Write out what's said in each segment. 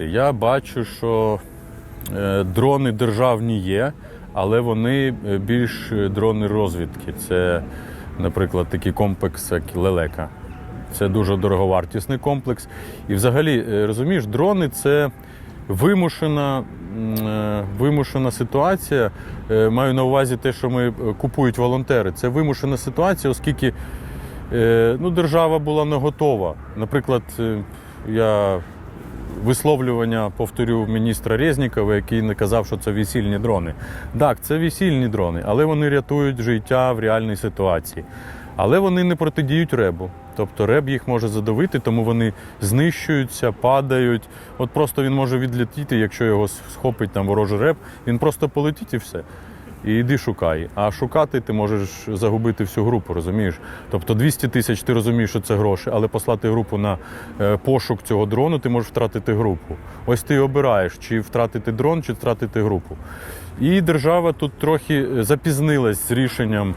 робити. Я бачу, що е, дрони державні є, але вони е, більш е, дрони розвідки. Це, наприклад, такий комплекс, як лелека. Це дуже дороговартісний комплекс. І взагалі, розумієш, дрони це вимушена, вимушена ситуація. Маю на увазі те, що ми купують волонтери. Це вимушена ситуація, оскільки ну, держава була не готова. Наприклад, я висловлювання повторю міністра Резнікова, який не казав, що це весільні дрони. Так, це весільні дрони, але вони рятують життя в реальній ситуації. Але вони не протидіють ребу. Тобто реб їх може задавити, тому вони знищуються, падають. От просто він може відлетіти, якщо його схопить там ворожий реб, він просто полетить і все. І йди шукай. А шукати ти можеш загубити всю групу, розумієш? Тобто 200 тисяч ти розумієш, що це гроші, але послати групу на е, пошук цього дрону, ти можеш втратити групу. Ось ти обираєш, чи втратити дрон, чи втратити групу. І держава тут трохи запізнилась з рішенням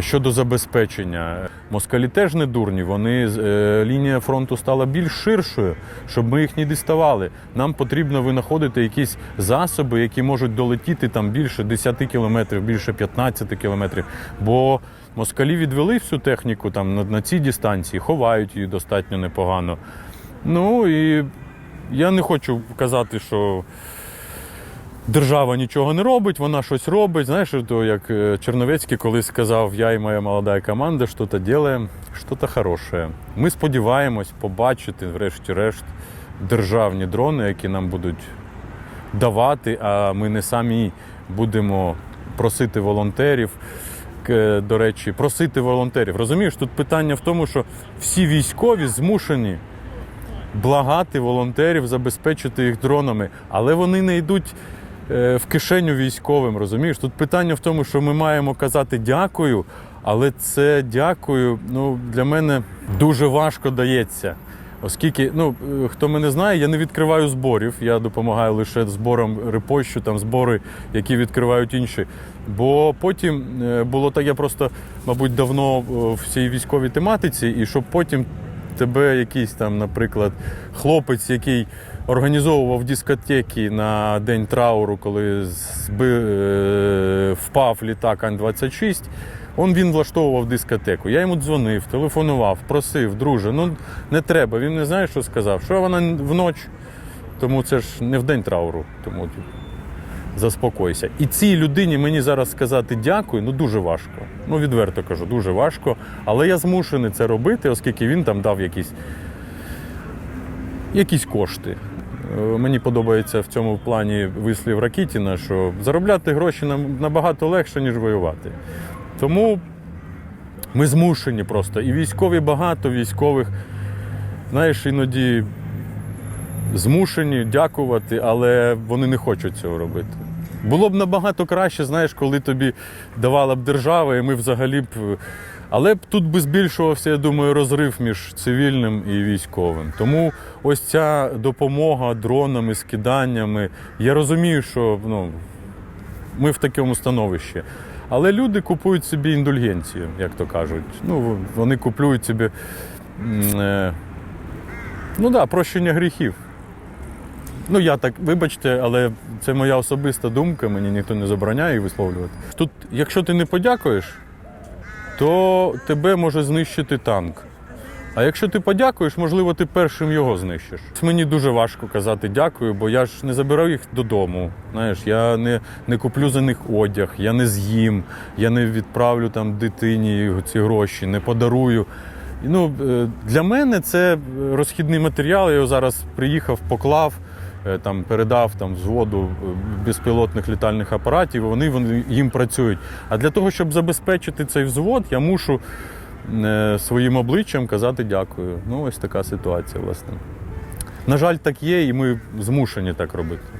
Щодо забезпечення, москалі теж не дурні. Вони е, лінія фронту стала більш ширшою, щоб ми їх не діставали. Нам потрібно винаходити якісь засоби, які можуть долетіти там більше 10 кілометрів, більше 15 кілометрів. Бо москалі відвели всю техніку там на, на цій дистанції, ховають її достатньо непогано. Ну і я не хочу казати, що держава нічого не робить, вона щось робить. Знаєш, то як е, Черновецький колись сказав, я і моя молода команда щось робимо, щось хороше. Ми сподіваємось побачити, врешті-решт, державні дрони, які нам будуть давати, а ми не самі будемо просити волонтерів. До речі, просити волонтерів. Розумієш, тут питання в тому, що всі військові змушені благати волонтерів, забезпечити їх дронами, але вони не йдуть в кишеню військовим. Розумієш? Тут питання в тому, що ми маємо казати дякую, але це дякую ну, для мене дуже важко дається. Оскільки, ну е, хто мене знає, я не відкриваю зборів. Я допомагаю лише зборам репощу, там збори, які відкривають інші. Бо потім е, було так, я просто, мабуть, давно е, в цій військовій тематиці, і щоб потім тебе якийсь там, наприклад, хлопець, який організовував дискотеки на день трауру, коли зби, е, впав літак Ан-26. Он він влаштовував дискотеку. Я йому дзвонив, телефонував, просив, друже, ну не треба. Він не знає, що сказав. Що вона вночі? Тому це ж не в день трауру. Тому заспокойся. І цій людині мені зараз сказати дякую, ну дуже важко. Ну, відверто кажу, дуже важко. Але я змушений це робити, оскільки він там дав якісь, якісь кошти. Е, Мені подобається в цьому плані вислів Ракітіна, що заробляти гроші нам набагато легше, ніж воювати. Тому ми змушені просто. І військові багато військових, знаєш, іноді змушені дякувати, але вони не хочуть цього робити. Було б набагато краще, знаєш, коли тобі давала б держава, і ми взагалі б. Але тут би збільшувався, я думаю, розрив між цивільним і військовим. Тому ось ця допомога дронами, скиданнями. Я розумію, що ну, ми в такому становищі. Але люди купують собі індульгенцію, як то кажуть. Ну, вони купують собі е, ну да, прощення гріхів. Ну, я так, вибачте, але це моя особиста думка, мені ніхто не забороняє її висловлювати. Тут, якщо ти не подякуєш, то тебе може знищити танк. А якщо ти подякуєш, можливо, ти першим його знищиш. Мені дуже важко казати дякую, бо я ж не забирав їх додому. Знаєш, я не, не куплю за них одяг, я не з'їм, я не відправлю там дитині ці гроші, не подарую. Ну, е, для мене це розхідний матеріал. Я його зараз приїхав, поклав, там, передав там, взводу е, безпілотних літальних апаратів, вони, вони їм працюють. А для того, щоб забезпечити цей взвод, я мушу е, своїм обличчям казати дякую. Ну, ось така ситуація, власне. На жаль, так є, і ми змушені так робити.